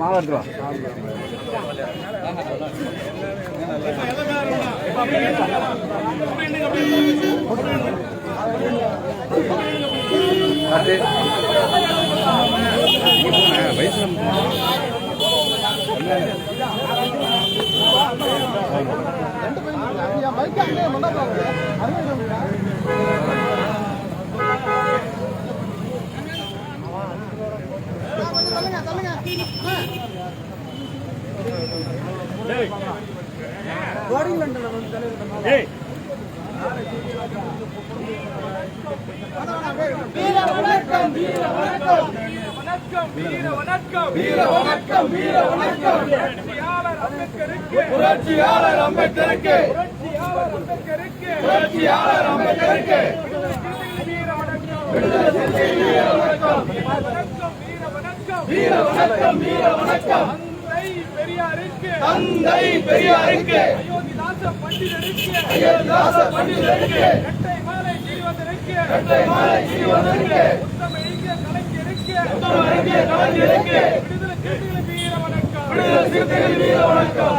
மாலை எடுத்துருவா புரட்சியாளர் அம்பேத்கருக்கு புரட்சியாளர் அம்பேத்கருக்கு விடுதலை வீர வணக்கம் வீர வணக்கம் தந்தை பெரியாருக்கு. அயோத்திதாச பண்டிதருக்கு. இரட்டை மாலை ஜீவதற்கு உத்தம இந்திய கலைஞருக்கு. விடுதலை சிறுத்தைகள் வீர வணக்கம்.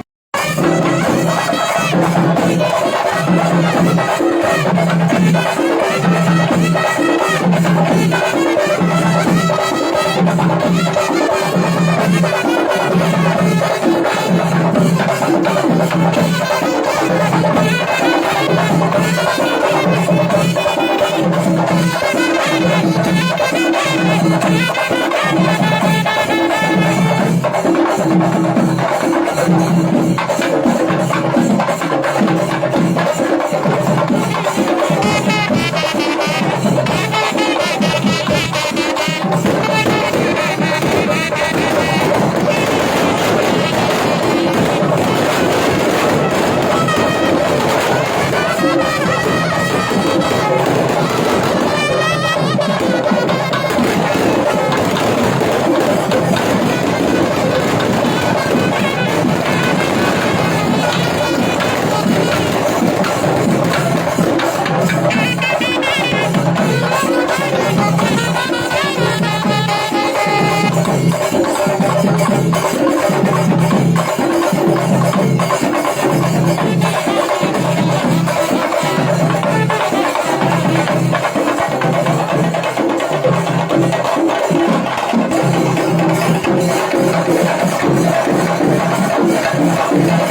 தம்பி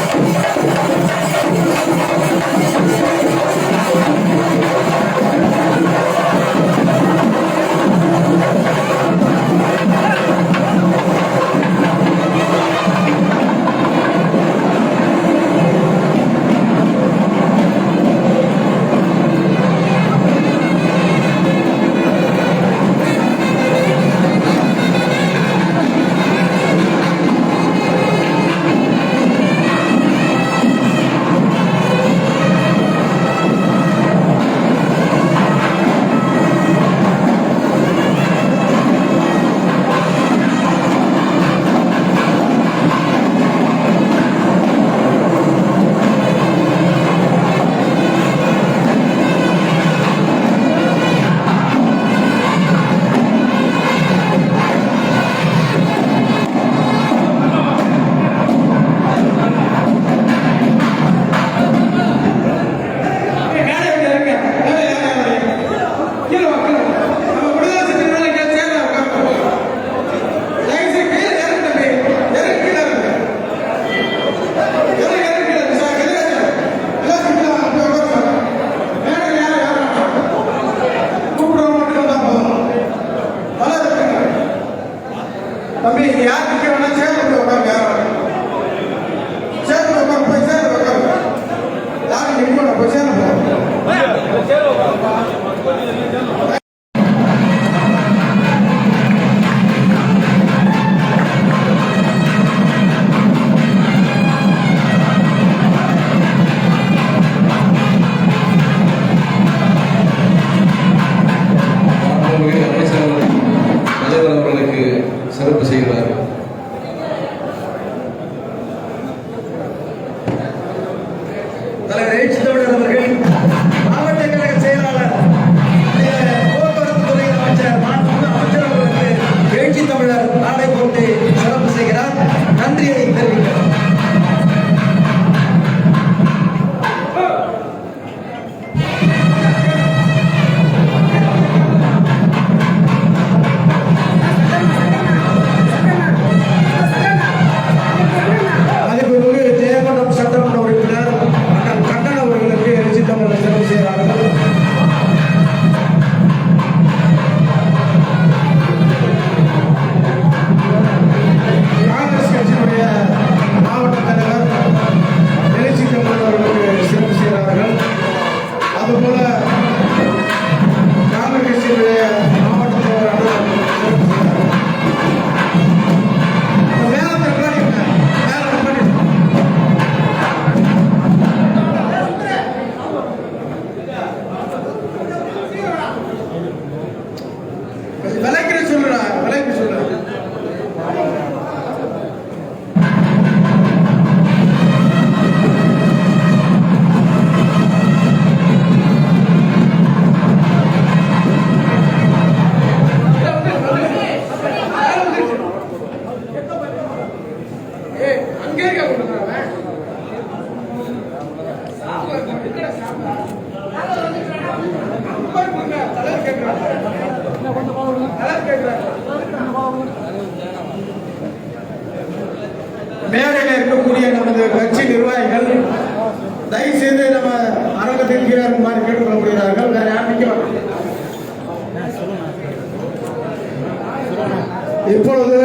இப்பொழுது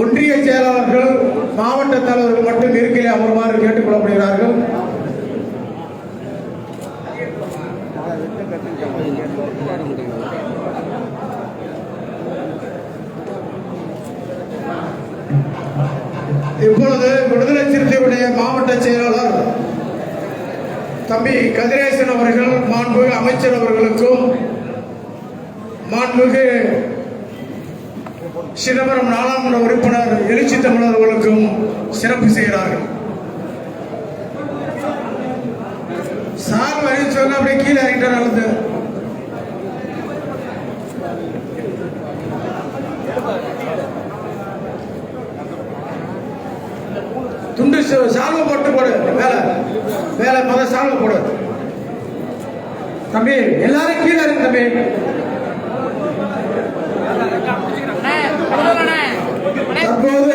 ஒன்றிய செயலாளர்கள் மாவட்ட தலைவர்கள் மட்டும் இருக்கையில் அமருமாறு கேட்டுக்கொள்ளப்படுகிறார்கள் இப்பொழுது விடுதலை சிறுத்தையுடைய மாவட்ட செயலாளர் தம்பி கதிரேசன் அவர்கள் மாண்புமிகு அமைச்சர் அவர்களுக்கும் மாண்புமிகு சிதம்பரம் நாடாளுமன்ற உறுப்பினர் எழுச்சி தமிழர் அவர்களுக்கும் சிறப்பு செய்கிறார்கள். சார் வரி சொன்ன அப்படியே கீழே இறங்கிட்டார் முதல் சால்வ போடு. தம்பி எல்லாரும் கீழே இருக்கு தம்பி. தற்போது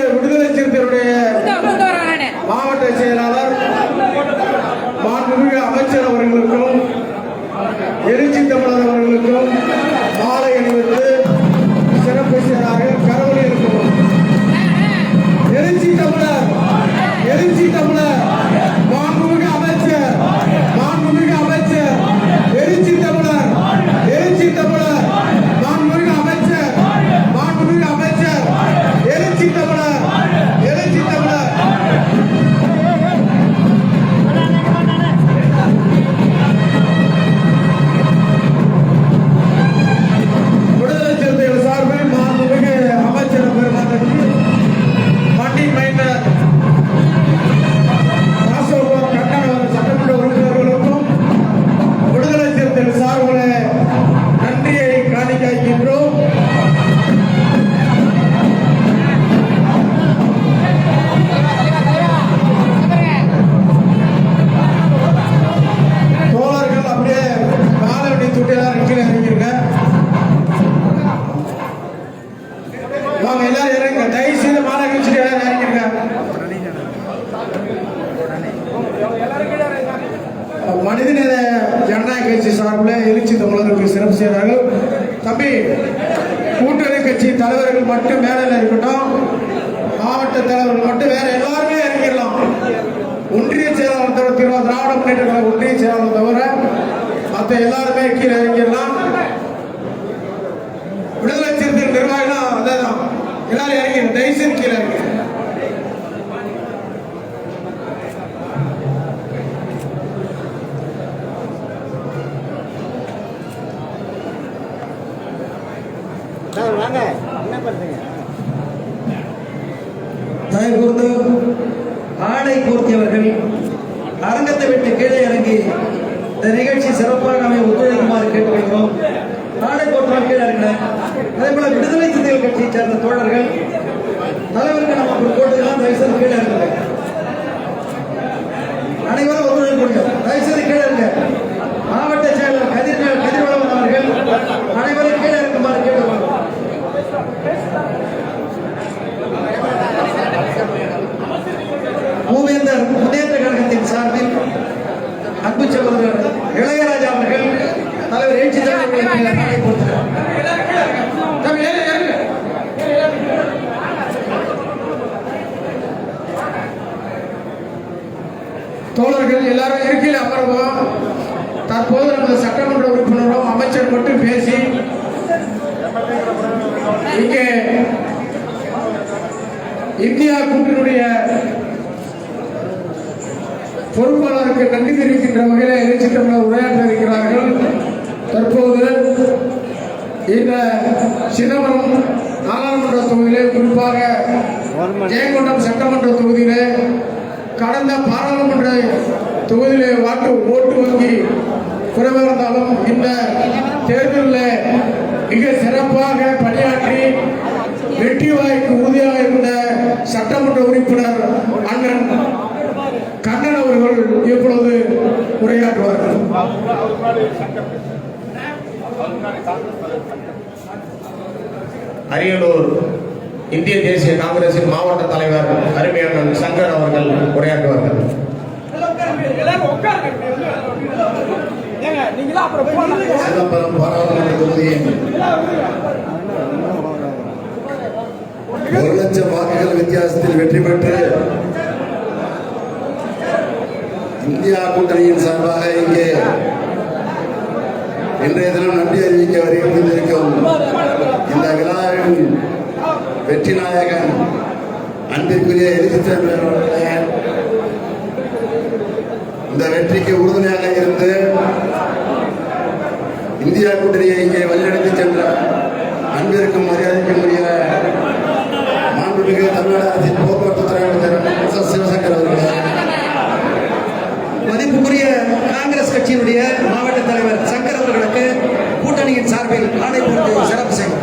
மனிதநேய ஜனநாயக கட்சி சார்பில் எழுச்சி தமிழர்களுக்கு சிறப்பு செய்கிறார்கள் தம்பி கூட்டணி கட்சி தலைவர்கள் மட்டும் மேலே இருக்கட்டும்? மாவட்ட தலைவர்கள் மட்டும் வேற எல்லாருமே இறங்கிடலாம். ஒன்றிய செயலாளர் தவிர திராவிட முன்னேற்ற ஒன்றிய செயலாளர் தவிர மற்ற எல்லாருமே கீழே இறங்கிடலாம். அதே போல விடுதலை சிறுத்தைகள் கட்சியை சேர்ந்த தோழர்கள் தலைவருக்கு நம்ம ஒரு கோட்டுக்கெல்லாம் தயவுசெய்து கீழே இறங்குங்க அனைவரும் ஒத்துழைப்பு கொடுங்க தயவுசெய்து கீழே இருங்க மாவட்ட செயலர் கதிர் கதிர்வளவன் அவர்கள் அனைவரும் கீழே இருக்குமாறு கேட்டுக்கொள்கிறோம் மூவேந்தர் முன்னேற்ற கழகத்தின் சார்பில் அன்பு சகோதரர் இளையராஜா அவர்கள் தலைவர் எழுச்சி தலைவர்களுக்கு நாளை கொடுத்தார் தம்பி, ஏறு, ஏறுங்க. தோழர்கள் எல்லாரும் இருக்கையில் அமர்வோம் தற்போது நமது சட்டமன்ற உறுப்பினரும் அமைச்சர் மட்டும் பேசி இங்கே இந்தியா கூட்டினுடைய பொறுப்பாளருக்கு நன்றி தெரிவிக்கின்ற வகையில் எழுச்சி உரையாற்ற இருக்கிறார்கள் தற்போது இந்த சிதம்பரம் நாடாளுமன்ற தொகுதியிலே குறிப்பாக ஜெயங்கொண்டம் சட்டமன்ற தொகுதியிலே கடந்த பாராளுமன்ற தொகுதியிலே வாட்டு ஓட்டு வங்கி குறைவாக இருந்தாலும் இந்த தேர்தலில் மிக சிறப்பாக பணியாற்றி வெற்றி வாய்க்கு உறுதியாக இருந்த சட்டமன்ற உறுப்பினர் அண்ணன் கண்ணன் அவர்கள் இப்பொழுது உரையாற்றுவார்கள். அரியலூர் இந்திய தேசிய காங்கிரசின் மாவட்ட தலைவர் அருமையான சங்கர் அவர்கள் உரையாற்றுவார்கள். சிதம்பரம் பாராளுமன்ற தொகுதியின் ஒரு லட்சம் வாக்குகள் வித்தியாசத்தில் வெற்றி பெற்று இந்தியா கூட்டணியின் சார்பாக இங்கே இன்றைய தினம் நன்றி அறிவிக்க வருகின்றிருக்கும் இந்த விழாவின் வெற்றி நாயகன் அன்பிற்குரிய எதிர்த்து இந்த வெற்றிக்கு உறுதுணையாக இருந்து இந்தியா கூட்டணியை இங்கே வழிநடத்தி சென்ற அன்பிற்கும் மரியாதைக்கும் உரிய மாண்புமிகு தமிழ்நாடு அரசின் போக்குவரத்து துறை அமைச்சர் சிவசங்கர் அவர்களே. மதிப்புக்குரிய காங்கிரஸ் கட்சியினுடைய மாவட்ட தலைவர் சங்கர் அவர்களுக்கு கூட்டணியின் சார்பில் ஆணை போட்டு சிறப்பு செய்யும்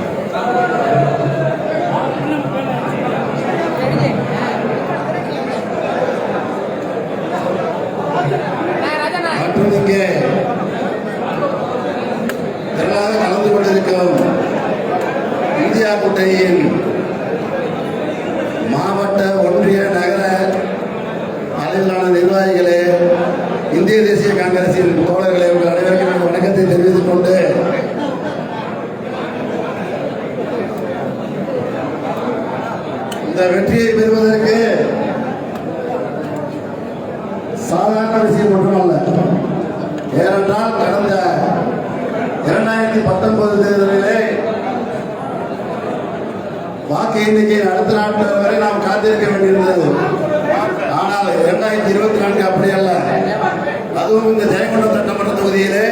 கலந்து கொண்டிருக்கும் இந்தியா கூட்டணியின் மாவட்ட ஒன்றிய நகர அளவிலான நிர்வாகிகளே இந்திய தேசிய காங்கிரசின் தோழர்களே உங்கள் அனைவருக்கும் எனது வணக்கத்தை தெரிவித்துக் கொண்டு இந்த வெற்றியை பெறுவதற்கு சாதாரண விஷயம் மட்டுமல்ல. ஏனென்றால் கடந்த இரண்டாயிரத்தி பத்தொன்பது தேர்தலிலே வாக்கு எண்ணிக்கை அடுத்த நாட்கள் வரை நாம் காத்திருக்க வேண்டியிருந்தது. ஆனால் இரண்டாயிரத்தி இருபத்தி நான்கு அப்படி அல்ல. அதுவும் இந்த ஜெயங்கொண்டம் சட்டமன்ற தொகுதியிலே